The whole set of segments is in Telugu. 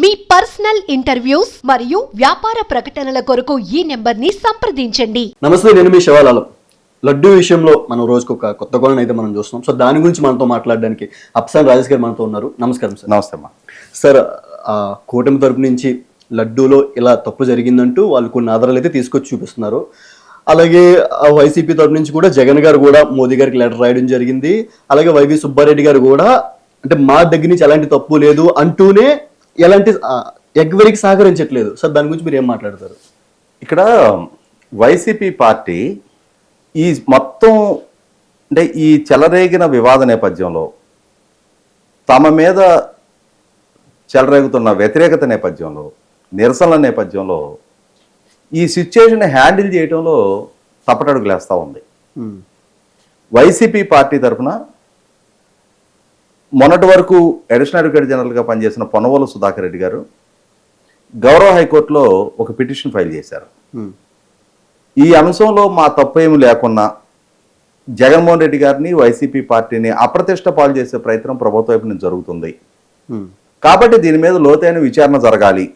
మీ పర్సనల్ ఇంటర్వ్యూస్ మరియు వ్యాపార ప్రకటనల కొరకు ఈ నెంబర్ని సంప్రదించండి. నమస్తే నేను మీ శివాలాలం లడ్డు విషయంలో మనం రోజుకు ఒక కొత్త కోణం అయితే మనం చూస్తున్నాం. సో దాని గురించి మనతో మాట్లాడడానికి అప్సాన్ రాజేష్ గారు మనతో ఉన్నారు. నమస్కారం సార్. నమస్తే అమ్మా. సార్ ఆ కూటమి తరపు నుంచి లడ్డూలో ఇలా తప్పు జరిగిందంటూ వాళ్ళు కొన్ని ఆధారాలు అయితే తీసుకొచ్చి చూపిస్తున్నారు. అలాగే వైసీపీ తరపు నుంచి కూడా జగన్ గారు కూడా మోదీ గారికి లెటర్ రాయడం జరిగింది. అలాగే వైవి సుబ్బారెడ్డి గారు కూడా అంటే మా దగ్గర నుంచి ఎలాంటి తప్పు లేదు అంటూనే ఎలాంటి ఎగ్వరికి సహకరించట్లేదు. సార్ దాని గురించి మీరు ఏం మాట్లాడతారు? ఇక్కడ వైసీపీ పార్టీ ఈ మొత్తం అంటే ఈ చెలరేగిన వివాద నేపథ్యంలో తమ మీద చెలరేగుతున్న వ్యతిరేకత నేపథ్యంలో నిరసనల నేపథ్యంలో ఈ సిచ్యుయేషన్ హ్యాండిల్ చేయడంలో తప్పటడుగులేస్తూ ఉంది. వైసీపీ పార్టీ తరఫున మొన్నటి వరకు అడిషనల్ అడ్వకేట్ జనరల్గా పనిచేసిన పొన్నవోలు సుధాకర్ రెడ్డి గారు గౌరవ హైకోర్టులో ఒక పిటిషన్ ఫైల్ చేశారు. ఈ అంశంలో మా తప్పు ఏమి లేకున్నా జగన్మోహన్ రెడ్డి గారిని వైసీపీ పార్టీని అప్రతిష్ట పాలు చేసే ప్రయత్నం ప్రభుత్వం వైపు నుంచి జరుగుతుంది. కాబట్టి దీని మీద లోతైన విచారణ జరగాలి.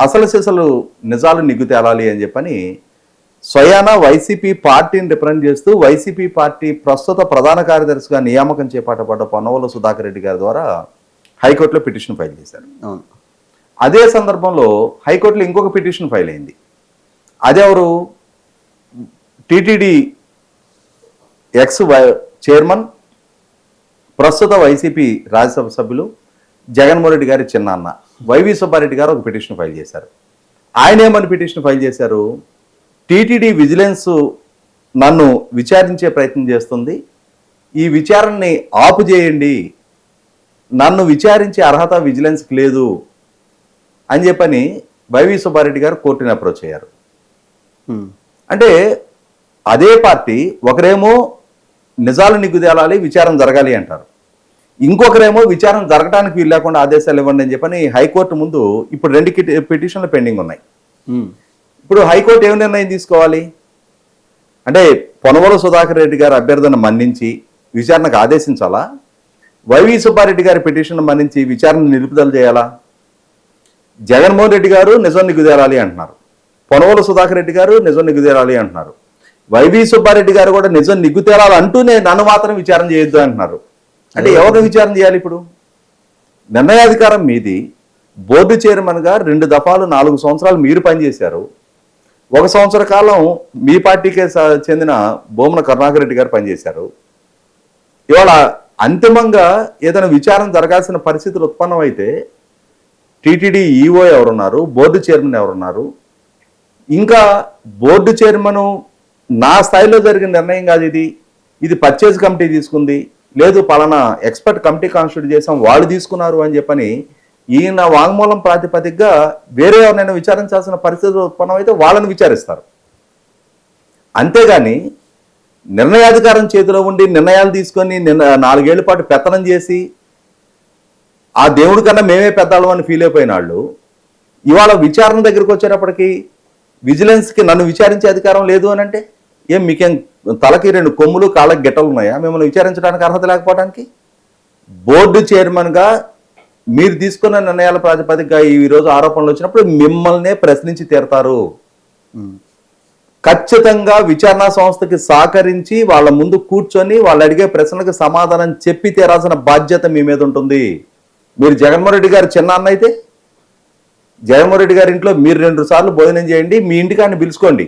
అసలు సిసలు నిజాలు నిగ్గు తేలాలి అని చెప్పని స్వయాన వైసీపీ పార్టీని రిప్రజెంట్ చేస్తూ వైసీపీ పార్టీ ప్రస్తుత ప్రధాన కార్యదర్శిగా నియామకం చేపట్టబడ్డ పొన్నవోలు సుధాకర్ రెడ్డి గారి ద్వారా హైకోర్టులో పిటిషన్ ఫైల్ చేశారు. అదే సందర్భంలో హైకోర్టులో ఇంకొక పిటిషన్ ఫైల్ అయింది. అదెవరు టిటిడి ఎక్స్ వై- చైర్మన్ ప్రస్తుత వైసీపీ రాజ్యసభ సభ్యులు జగన్మోహన్ రెడ్డి గారి చిన్న అన్న వైవి సుబ్బారెడ్డి గారు ఒక పిటిషన్ ఫైల్ చేశారు. ఆయన ఏమని పిటిషన్ ఫైల్ చేశారు? టీటీడీ విజిలెన్స్ నన్ను విచారించే ప్రయత్నం చేస్తుంది. ఈ విచారణని ఆపు చేయండి. నన్ను విచారించే అర్హత విజిలెన్స్కి లేదు అని చెప్పని వైవి సుబ్బారెడ్డి గారు కోర్టుని అప్రోచ్ అయ్యారు. అంటే అదే పార్టీ ఒకరేమో నిజాలు నిగ్గుదేలాలి విచారణ జరగాలి అంటారు. ఇంకొకరేమో విచారణ జరగడానికి వీలు లేకుండా ఆదేశాలు ఇవ్వండి అని చెప్పని హైకోర్టు ముందు ఇప్పుడు రెండు కిటి- పిటిషన్లు పెండింగ్ ఉన్నాయి. ఇప్పుడు హైకోర్టు ఏం నిర్ణయం తీసుకోవాలి? అంటే పొనవల సుధాకర్ రెడ్డి గారి అభ్యర్థన మన్నించి విచారణకు ఆదేశించాలా? వైవి సుబ్బారెడ్డి గారి పిటిషన్ మన్నించి విచారణ నిలుపుదల చేయాలా? జగన్మోహన్ రెడ్డి గారు నిజం నిగుదేరాలి అంటున్నారు. పొనవల సుధాకర్ రెడ్డి గారు నిజం నిగుదేరాలి అంటున్నారు. వైవి సుబ్బారెడ్డి గారు కూడా నిజం నిగ్గుతేరాలి అంటూనే నన్ను మాత్రం విచారణ చేయొద్దు అంటున్నారు. అంటే ఎవరిని విచారణ చేయాలి ఇప్పుడు? నిర్ణయాధికారం మీది. బోర్డు చైర్మన్గా రెండు దఫాలు నాలుగు సంవత్సరాలు మీరు పనిచేశారు. ఒక సంవత్సర కాలం మీ పార్టీకే చెందిన బోమన కరుణాకర్ రెడ్డి గారు పనిచేశారు. ఇవాళ అంతిమంగా ఏదైనా విచారణ జరగాల్సిన పరిస్థితులు ఉత్పన్నమైతే టీటీడీ ఈఓ ఎవరున్నారు బోర్డు చైర్మన్ ఎవరున్నారు ఇంకా బోర్డు చైర్మన్ నా స్థాయిలో జరిగిన నిర్ణయం కాదు ఇది. ఇది పర్చేజ్ కమిటీ తీసుకుంది. లేదు పలానా ఎక్స్పర్ట్ కమిటీ కాన్స్టిట్యూట్ చేసాం వాళ్ళు తీసుకున్నారు అని చెప్పని ఈయన వాంగ్మూలం ప్రాతిపదికగా వేరే ఎవరినైనా విచారించాల్సిన పరిస్థితులు ఉత్పన్నమైతే వాళ్ళని విచారిస్తారు. అంతేగాని నిర్ణయాధికారం చేతిలో ఉండి నిర్ణయాలు తీసుకొని నిన్న నాలుగేళ్ళ పాటు పెత్తనం చేసి ఆ దేవుడి కన్నా మేమే పెద్దాళ్ళం అని ఫీల్ అయిపోయిన వాళ్ళు ఇవాళ విచారణ దగ్గరికి వచ్చేటప్పటికి విజిలెన్స్కి నన్ను విచారించే అధికారం లేదు అని అంటే ఏం మీకేం తలకి రెండు కొమ్ములు కాళ్ళకి గిట్టలు ఉన్నాయా? మిమ్మల్ని విచారించడానికి అర్హత లేకపోవడానికి? బోర్డు చైర్మన్గా మీరు తీసుకున్న నిర్ణయాల ప్రాతిపదికగా ఈ రోజు ఆరోపణలు వచ్చినప్పుడు మిమ్మల్నే ప్రశ్నించి తీరతారు. ఖచ్చితంగా విచారణ సంస్థకి సహకరించి వాళ్ళ ముందు కూర్చొని వాళ్ళు అడిగే ప్రశ్నలకు సమాధానం చెప్పి తీరాల్సిన బాధ్యత మీ మీద ఉంటుంది. మీరు జగన్మోహన్ రెడ్డి గారు చిన్న అన్న అయితే జగన్మోహన్ రెడ్డి గారి ఇంట్లో మీరు రెండు సార్లు భోజనం చేయండి మీ ఇంటికి ఆయన పిలుచుకోండి.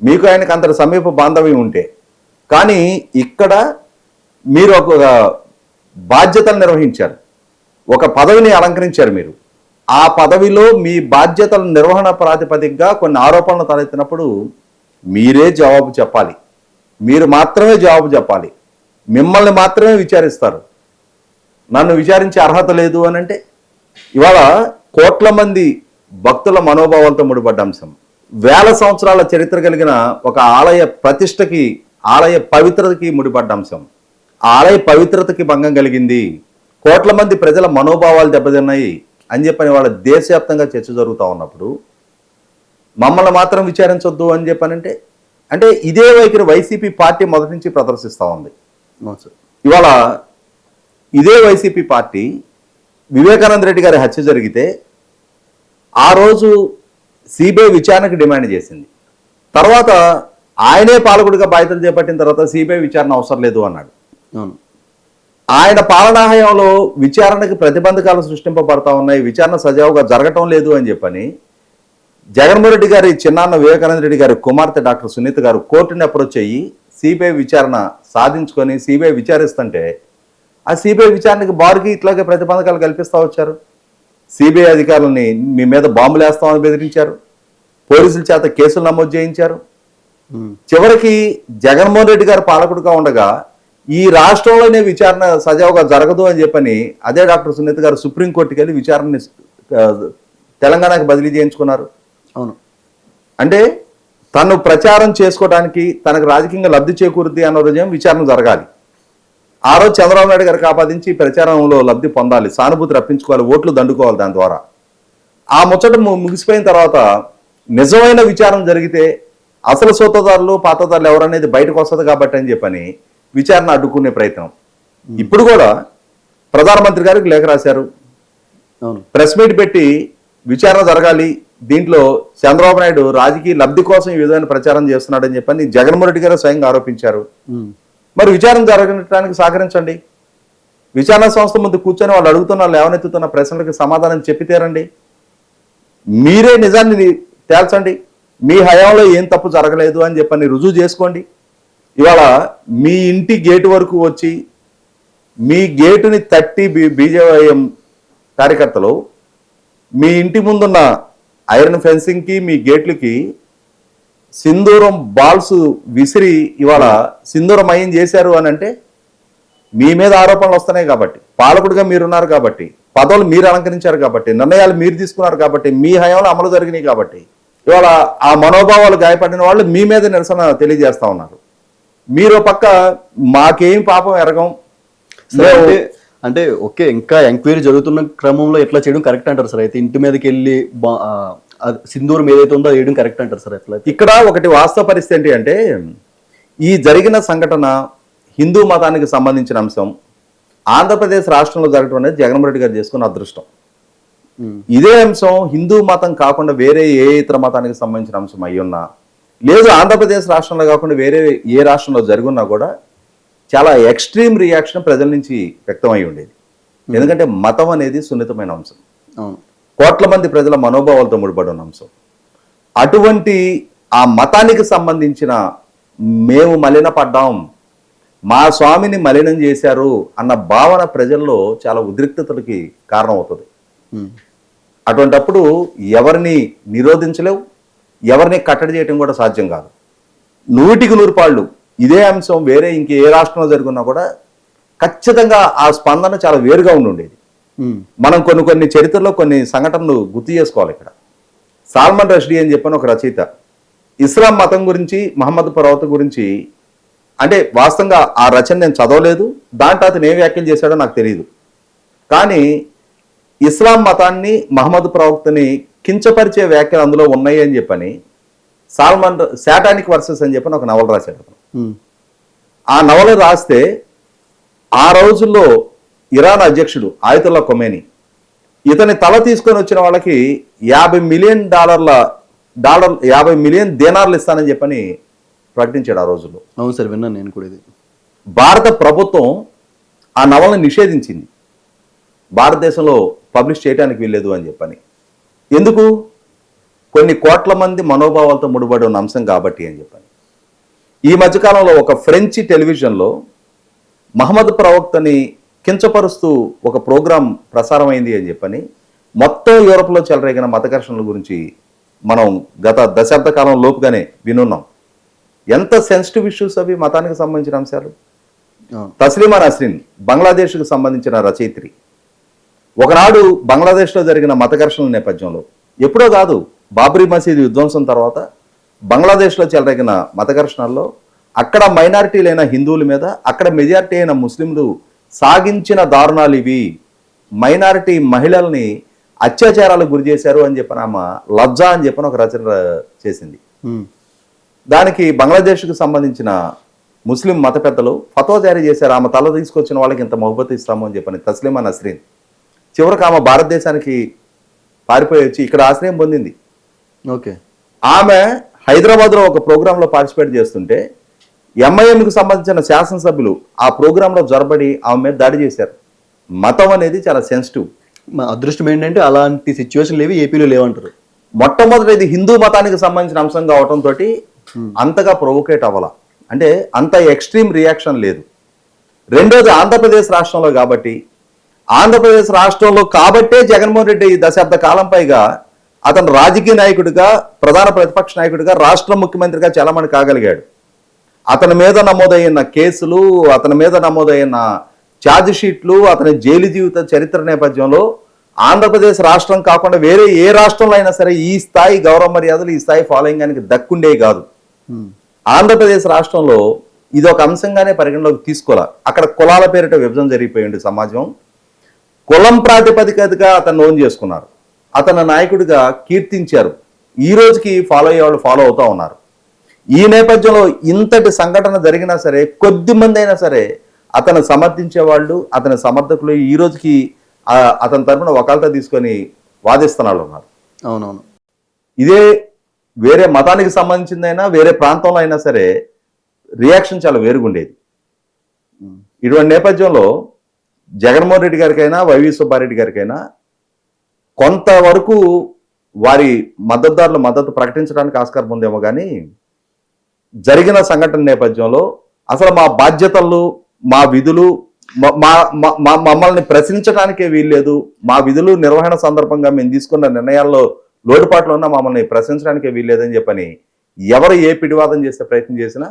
మీకు ఆయనకు అంత సమీప బాంధవ్యం ఉంటే. కానీ ఇక్కడ మీరు ఒక బాధ్యతలు నిర్వహించారు. ఒక పదవిని అలంకరించారు మీరు. ఆ పదవిలో మీ బాధ్యతల నిర్వహణ ప్రాతిపదికగా కొన్ని ఆరోపణలు తలెత్తినప్పుడు మీరే జవాబు చెప్పాలి. మీరు మాత్రమే జవాబు చెప్పాలి. మిమ్మల్ని మాత్రమే విచారిస్తారు. నన్ను విచారించే అర్హత లేదు అని అంటే ఇవాళ కోట్ల మంది భక్తుల మనోభావాలతో ముడిపడ్డ అంశం. వేల సంవత్సరాల చరిత్ర కలిగిన ఒక ఆలయ ప్రతిష్టకి ఆలయ పవిత్రతకి ముడిపడ్డ అంశం. ఆలయ పవిత్రతకి భంగం కలిగింది కోట్ల మంది ప్రజల మనోభావాలు దెబ్బతిన్నాయి అని చెప్పని వాళ్ళ దేశవ్యాప్తంగా చర్చ జరుగుతూ ఉన్నప్పుడు మమ్మల్ని మాత్రం విచారించొద్దు అని చెప్పానంటే అంటే ఇదే వైఖరి వైసీపీ పార్టీ మొదటి నుంచి ప్రదర్శిస్తూ ఉంది. ఇవాళ ఇదే వైసీపీ పార్టీ వివేకానంద రెడ్డి గారి హత్య జరిగితే ఆ రోజు సిబిఐ విచారణకు డిమాండ్ చేసింది. తర్వాత ఆయనే పాలకుడిగా బాధ్యతలు చేపట్టిన తర్వాత సిబిఐ విచారణ అవసరం లేదు అన్నాడు. అవును. ఆయన పాలనా హయాంలో విచారణకు ప్రతిబంధకాలు సృష్టింపబడతా ఉన్నాయి. విచారణ సజావుగా జరగటం లేదు అని చెప్పని జగన్మోహన్ రెడ్డి గారి చిన్నాన్న వివేకానంద రెడ్డి గారి కుమార్తె డాక్టర్ సునీత గారు కోర్టుని అప్రోచ్ అయ్యి సిబిఐ విచారణ సాధించుకొని సిబిఐ విచారిస్తుంటే ఆ సిబిఐ విచారణకి బారుకి ఇట్లాగే ప్రతిబంధకాలు కల్పిస్తూ వచ్చారు. సిబిఐ అధికారులని మీ మీద బాంబులు వేస్తామని బెదిరించారు. పోలీసుల చేత కేసులు నమోదు చేయించారు. చివరికి జగన్మోహన్ రెడ్డి గారు పాలకుడుగా ఉండగా ఈ రాష్ట్రంలోనే విచారణ సజావుగా జరగదు అని చెప్పని అదే డాక్టర్ సునీత గారు సుప్రీంకోర్టుకి వెళ్ళి విచారణని ఆ, తెలంగాణకి బదిలీ చేయించుకున్నారు. అవును. అంటే తను ప్రచారం చేసుకోవడానికి తనకు రాజకీయంగా లబ్ధి చేకూరుద్ది అన్న రోజేం విచారణ జరగాలి. ఆ రోజు చంద్రబాబు నాయుడు గారికి ఆపాదించి ప్రచారంలో లబ్ధి పొందాలి సానుభూతి రప్పించుకోవాలి ఓట్లు దండుకోవాలి దాని ద్వారా. ఆ ముచ్చట ముగిసిపోయిన తర్వాత నిజమైన విచారణ జరిగితే అసలు సూత్రధారులు పాతదారులు ఎవరనేది బయటకు వస్తుంది కాబట్టి అని చెప్పని విచారణ అడ్డుకునే ప్రయత్నం. ఇప్పుడు కూడా ప్రధానమంత్రి గారికి లేఖ రాశారు. ప్రెస్ మీట్ పెట్టి విచారణ జరగాలి దీంట్లో చంద్రబాబు నాయుడు రాజకీయ లబ్ధి కోసం ఈ విధమైన ప్రచారం చేస్తున్నాడని చెప్పని జగన్మోహన్ రెడ్డి గారు స్వయంగా ఆరోపించారు. మరి విచారణ జరగడానికి సహకరించండి. విచారణ సంస్థ ముందు కూర్చొని వాళ్ళు అడుగుతున్న లేవనెత్తుతున్న ప్రశ్నలకు సమాధానం చెప్పితేరండి మీరే నిజాన్ని తేల్చండి. మీ హయాంలో ఏం తప్పు జరగలేదు అని చెప్పని రుజువు చేసుకోండి. ఇవాళ మీ ఇంటి గేటు వరకు వచ్చి మీ గేటుని తట్టి బీ- బీజేవైఎం కార్యకర్తలు మీ ఇంటి ముందున్న ఐరన్ ఫెన్సింగ్కి మీ గేట్లకి సింధూరం బాల్స్ విసిరి ఇవాళ సింధూరమయం చేశారు అని అంటే మీ మీద ఆరోపణలు వస్తున్నాయి కాబట్టి పాలకుడిగా మీరున్నారు కాబట్టి పదవులు మీరు అలంకరించారు కాబట్టి నిర్ణయాలు మీరు తీసుకున్నారు కాబట్టి మీ హయాంలో అమలు జరిగినాయి కాబట్టి ఇవాళ ఆ మనోభావాలు గాయపడిన వాళ్ళు మీ మీద నిరసన తెలియజేస్తా ఉన్నారు. మీరు పక్క మాకేం పాపం ఎరగం? అంటే ఓకే ఇంకా ఎంక్వైరీ జరుగుతున్న క్రమంలో ఎట్లా చేయడం కరెక్ట్ అంటారు సార్? అయితే ఇంటి మీదకి వెళ్ళి సింధూరం ఏదైతే ఉందో వేయడం కరెక్ట్ అంటారు సార్ ఎట్లా ఇక్కడ ఒకటి వాస్తవ పరిస్థితి ఏంటి అంటే ఈ జరిగిన సంఘటన హిందూ మతానికి సంబంధించిన అంశం. ఆంధ్రప్రదేశ్ రాష్ట్రంలో జరగడం అనేది జగన్మోహన్ రెడ్డి గారు చేసుకున్న అదృష్టం. ఇదే అంశం హిందూ మతం కాకుండా వేరే ఏ ఇతర మతానికి సంబంధించిన అంశం అయి ఉన్నా లేదు ఆంధ్రప్రదేశ్ రాష్ట్రంలో కాకుండా వేరే ఏ రాష్ట్రంలో జరుగున్నా కూడా చాలా ఎక్స్ట్రీమ్ రియాక్షన్ ప్రజల నుంచి వ్యక్తం అయి ఉండేది. ఎందుకంటే మతం అనేది సున్నితమైన అంశం. కోట్ల మంది ప్రజల మనోభావాలతో ముడిపడి ఉన్న అంశం. అటువంటి ఆ మతానికి సంబంధించిన మేము మలిన పడ్డాం మా స్వామిని మలినం చేశారు అన్న భావన ప్రజల్లో చాలా ఉద్రిక్తతలకి కారణమవుతుంది. అటువంటప్పుడు ఎవరిని నిరోధించలేవు? ఎవరిని కట్టడి చేయటం కూడా సాధ్యం కాదు. నూటికి నూరు పాళ్ళు ఇదే అంశం వేరే ఇంకే ఏ రాష్ట్రంలో జరుగున్నా కూడా ఖచ్చితంగా ఆ స్పందన చాలా వేరుగా ఉండి ఉండేది ఉమ్. మనం కొన్ని కొన్ని చరిత్రలో కొన్ని సంఘటనలు గుర్తు చేసుకోవాలి ఇక్కడ. సాల్మన్ రష్డీ అని చెప్పిన ఒక రచయిత ఇస్లాం మతం గురించి మహమ్మద్ ప్రవక్త గురించి అంటే వాస్తవంగా ఆ రచన నేను చదవలేదు దాంట్లో అతను ఏ వ్యాఖ్యలు చేశాడో నాకు తెలియదు కానీ ఇస్లాం మతాన్ని మహమ్మద్ ప్రవక్తని కించపరిచే వ్యాఖ్యలు అందులో ఉన్నాయి అని చెప్పని సాల్మన్ శాటానిక్ వర్సెస్ అని చెప్పని ఒక నవల రాశాడు అతను. ఆ నవల రాస్తే ఆ రోజుల్లో ఇరాన్ అధ్యక్షుడు ఆయుతుల్లా కొమేని ఇతని తల తీసుకొని వచ్చిన వాళ్ళకి యాభై మిలియన్ డాలర్ల డాలర్ యాభై మిలియన్ దేనార్లు ఇస్తానని చెప్పని ప్రకటించాడు ఆ రోజుల్లో. అవును సార్ విన్నాను నేను కూడా ఇది. భారత ప్రభుత్వం ఆ నవలను నిషేధించింది. భారతదేశంలో పబ్లిష్ చేయడానికి వీల్లేదు అని చెప్పని. ఎందుకు? కొన్ని కోట్ల మంది మనోభావాలతో ముడిపడి ఉన్న అంశం కాబట్టి అని చెప్పని. ఈ మధ్యకాలంలో ఒక ఫ్రెంచ్ టెలివిజన్లో మహమ్మద్ ప్రవక్తని కించపరుస్తూ ఒక ప్రోగ్రాం ప్రసారమైంది అని చెప్పని మొత్తం యూరోప్లో చెలరేగిన మత ఘర్షణల గురించి మనం గత దశాబ్ద కాలం లోపుగానే వినున్నాం. ఎంత సెన్సిటివ్ ఇష్యూస్ అవి మతానికి సంబంధించిన అంశాలు? తస్లీమా నస్రిన్ బంగ్లాదేశ్కు సంబంధించిన రచయిత్రి. ఒకనాడు బంగ్లాదేశ్లో జరిగిన మత ఘర్షణల నేపథ్యంలో ఎప్పుడో కాదు బాబ్రీ మసీదు విధ్వంసం తర్వాత బంగ్లాదేశ్లో చెలరేగిన మత ఘర్షణల్లో అక్కడ మైనారిటీలైన హిందువుల మీద అక్కడ మెజారిటీ అయిన ముస్లింలు సాగించిన దారుణాలు ఇవి. మైనారిటీ మహిళల్ని అత్యాచారాలకు గురి చేశారు అని చెప్పిన ఆమె లజ్జా అని చెప్పిన ఒక రచన చేసింది. దానికి బంగ్లాదేశ్కు సంబంధించిన ముస్లిం మత పెద్దలు ఫతో జారీ చేశారు. ఆమె తల తీసుకొచ్చిన వాళ్ళకి ఇంత మహబత్ ఇస్తాము అని చెప్పని తస్లీమా నస్రీన్. చివరికి ఆమె భారతదేశానికి పారిపోయి వచ్చి ఇక్కడ ఆశ్రయం పొందింది. ఓకే. ఆమె హైదరాబాద్లో ఒక ప్రోగ్రాంలో పార్టిసిపేట్ చేస్తుంటే ఎంఐఎంకి సంబంధించిన శాసనసభ్యులు ఆ ప్రోగ్రాంలో జొరబడి ఆమె మీద దాడి చేశారు. మతం అనేది చాలా సెన్సిటివ్ మా అదృష్టం ఏంటంటే అలాంటి సిచ్యువేషన్ లేవి ఏపీలో లేవంటారు మొట్టమొదటి ఇది హిందూ మతానికి సంబంధించిన అంశం కావడంతో అంతగా ప్రొవోకేట్ అవ్వాల. అంటే అంత ఎక్స్ట్రీమ్ రియాక్షన్ లేదు. రెండోది ఆంధ్రప్రదేశ్ రాష్ట్రంలో కాబట్టి ఆంధ్రప్రదేశ్ రాష్ట్రంలో కాబట్టే జగన్మోహన్ రెడ్డి ఈ దశాబ్ద కాలం పైగా అతను రాజకీయ నాయకుడిగా ప్రధాన ప్రతిపక్ష నాయకుడిగా రాష్ట్ర ముఖ్యమంత్రిగా చలమణి కాగలిగాడు. అతని మీద నమోదైన కేసులు అతని మీద నమోదైన ఛార్జ్ షీట్లు అతని జైలు జీవిత చరిత్ర నేపథ్యంలో ఆంధ్రప్రదేశ్ రాష్ట్రం కాకుండా వేరే ఏ రాష్ట్రంలో అయినా సరే ఈ స్థాయి గౌరవ మర్యాదలు ఈ స్థాయి ఫాలోయింగ్ ఆయనకి దక్కుండే కాదు. ఆంధ్రప్రదేశ్ రాష్ట్రంలో ఇది ఒక అంశంగానే పరిగణలోకి తీసుకోవాలి. అక్కడ కులాల పేరిట విభజన జరిగిపోయింది సమాజం కులం ప్రాతిపదికగా అతను ఓన్ చేసుకున్నారు. అతని నాయకుడిగా కీర్తించారు. ఈ రోజుకి ఫాలో అయ్యేవాళ్ళు ఫాలో అవుతా ఉన్నారు. ఈ నేపథ్యంలో ఇంతటి సంఘటన జరిగినా సరే కొద్ది మంది అయినా సరే అతను సమర్థించే వాళ్ళు అతని సమర్థకులు ఈ రోజుకి అతని తరపున వకాలత తీసుకొని వాదిస్తున్న వాళ్ళు ఉన్నారు. అవునవును. ఇదే వేరే మతానికి సంబంధించిందైనా వేరే ప్రాంతంలో అయినా సరే రియాక్షన్ చాలా వేరుగుండేది. ఇటువంటి నేపథ్యంలో జగన్మోహన్ రెడ్డి గారికైనా వైవి సుబ్బారెడ్డి గారికైనా కొంతవరకు వారి మద్దతుదారుల మద్దతు ప్రకటించడానికి ఆస్కారం ఉందేమో కానీ జరిగిన సంఘటన నేపథ్యంలో అసలు మా బాధ్యతలు మా విధులు మా మా- మా- మమ్మల్ని ప్రశ్నించడానికే వీల్లేదు. మా విధులు నిర్వహణ సందర్భంగా మేము తీసుకున్న నిర్ణయాల్లో లోటుపాట్లు ఉన్నా మమ్మల్ని ప్రశ్నించడానికే వీల్లేదని చెప్పని ఎవరు ఏ పిడివాదం చేసే ప్రయత్నం చేసినా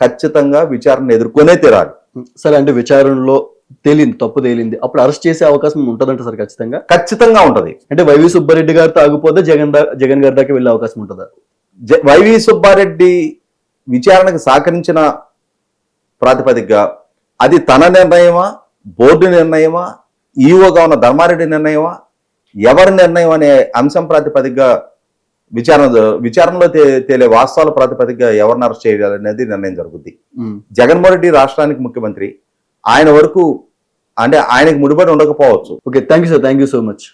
ఖచ్చితంగా విచారణ ఎదుర్కొనే తీరాలి. సరే అంటే విచారణలో తేలింది తప్పు తేలింది. అప్పుడు అరెస్ట్ చేసే అవకాశం ఉంటుందంట సార్ ఖచ్చితంగా? ఖచ్చితంగా ఉంటది. అంటే వైవి సుబ్బారెడ్డి గారితో ఆగిపోతే జగన్ జగన్ గారి దాకా వెళ్ళే అవకాశం ఉంటుందా? వైవి సుబ్బారెడ్డి విచారణకు సహకరించిన ప్రాతిపదికగా అది తన నిర్ణయమా బోర్డు నిర్ణయమా ఈఓగా ఉన్న ధర్మారెడ్డి నిర్ణయమా ఎవరి నిర్ణయం అనే అంశం ప్రాతిపదికగా విచారణ విచారణలో తేలే వాస్తవాల ప్రాతిపదికగా ఎవరిని అరెస్ట్ చేయాలనేది నిర్ణయం జరుగుద్ది. జగన్మోహన్ రెడ్డి రాష్ట్రానికి ముఖ్యమంత్రి ఆయన వరకు అంటే ఆయనకు ముడిపడి ఉండకపోవచ్చు. Okay thank you sir thank you so much